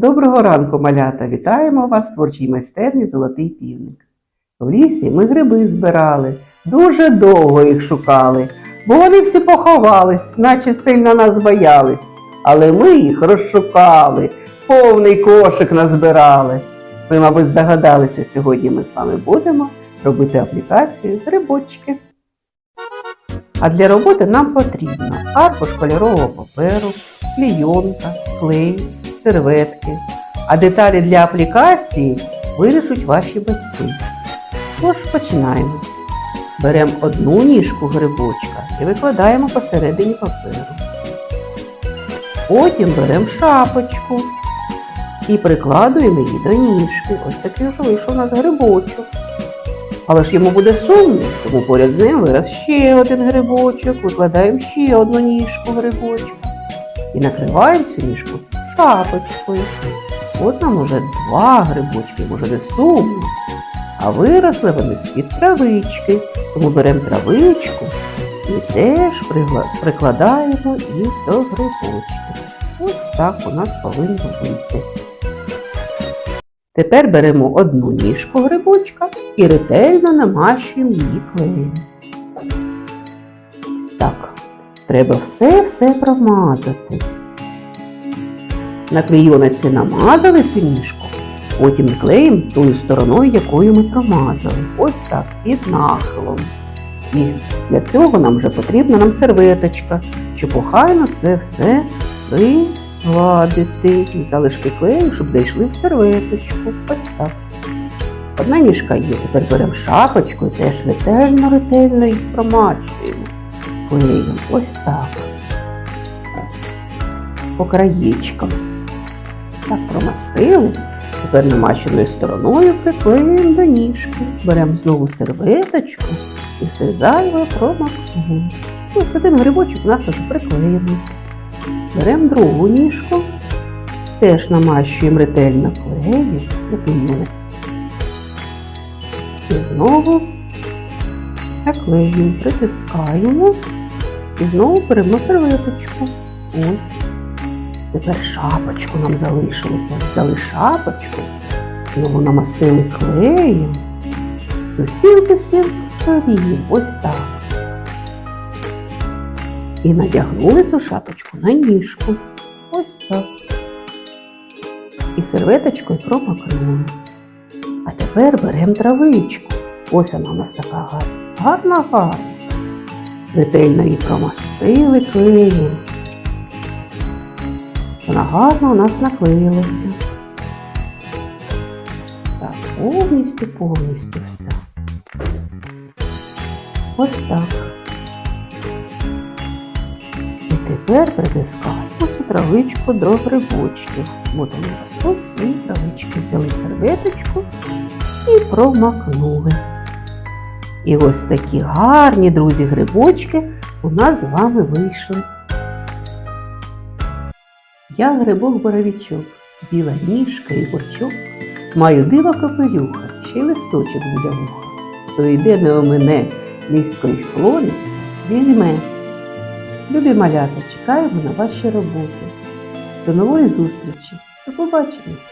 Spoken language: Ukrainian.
Доброго ранку, малята! Вітаємо вас в творчій майстерні Золотий півник. В лісі ми гриби збирали, дуже довго їх шукали, бо вони всі поховались, наче сильно нас боялись. Але ми їх розшукали, повний кошик назбирали. Ви, мабуть, здогадалися, сьогодні ми з вами будемо робити аплікацію грибочки. А для роботи нам потрібно аркуш кольорового паперу, клійонка, клей, серветки. А деталі для аплікації вирішуть ваші батьки. Тож починаємо. Беремо одну ніжку грибочка і викладаємо посередині паперу. Потім беремо шапочку і прикладуємо її до ніжки. Ось такий вийшов у нас грибочок. Але ж йому буде сумно, тому поряд з ним вираз ще один грибочок, викладаємо ще одну ніжку грибочка і накриваємо цю ніжку шапочкою. От нам уже два грибочки, може не сумно. А виросли вони з-під травички, тому беремо травичку і теж прикладаємо їх до грибочки. Ось так у нас повинно вийти. Тепер беремо одну ніжку грибочка і ретельно намащуємо її клеєм. Так, треба все-все промазати. На клейонці намазали ніжку, потім клеїмо тою стороною, якою ми промазали. Ось так, під нахилом. І для цього нам вже потрібна нам серветочка, щоб охайно це все пригладити. І залишки клею, щоб зайшли в серветочку. Ось так. Одна ніжка є. Тепер беремо шапочку і теж ретельно, ретельно їх промачуємо. Клеїмо. Ось так. По краєчкам. Так промастили. Тепер намащеною стороною приклеюємо до ніжки. Беремо знову серветочку і все зайве промакуємо. Ось один грибочок у нас вже приклеєний. Беремо другу ніжку, теж намащуємо ретельно клеєм, клеєнець. І знову наклеюємо, притискаємо і знову беремо серветочку. Ось. Тепер шапочку нам залишилося. Взяли шапочку, знову намастили клеєм. з усіх з. Ось так. І надягнули цю шапочку на ніжку. Ось так. І серветочкою промокнули. А тепер беремо травичку. Ось вона у нас така гарна. Гарна, гарна. Ретельно її промастили клеєм. Вона гарно у нас наклеїлася. Так, повністю, повністю все. Ось так. І тепер притискаємо цю травичку до. От вони ростуть, свої травички. Взяли серветочку і промакнули. І ось такі гарні, друзі, грибочки у нас з вами вийшли. Я грибок боровічок, біла ніжка і бочок, маю дива капелюха, ще й листочок біля вуха. То йде не у мене низької хлони, візьме. Любі малята, чекаємо на ваші роботи. До нової зустрічі. До побачення!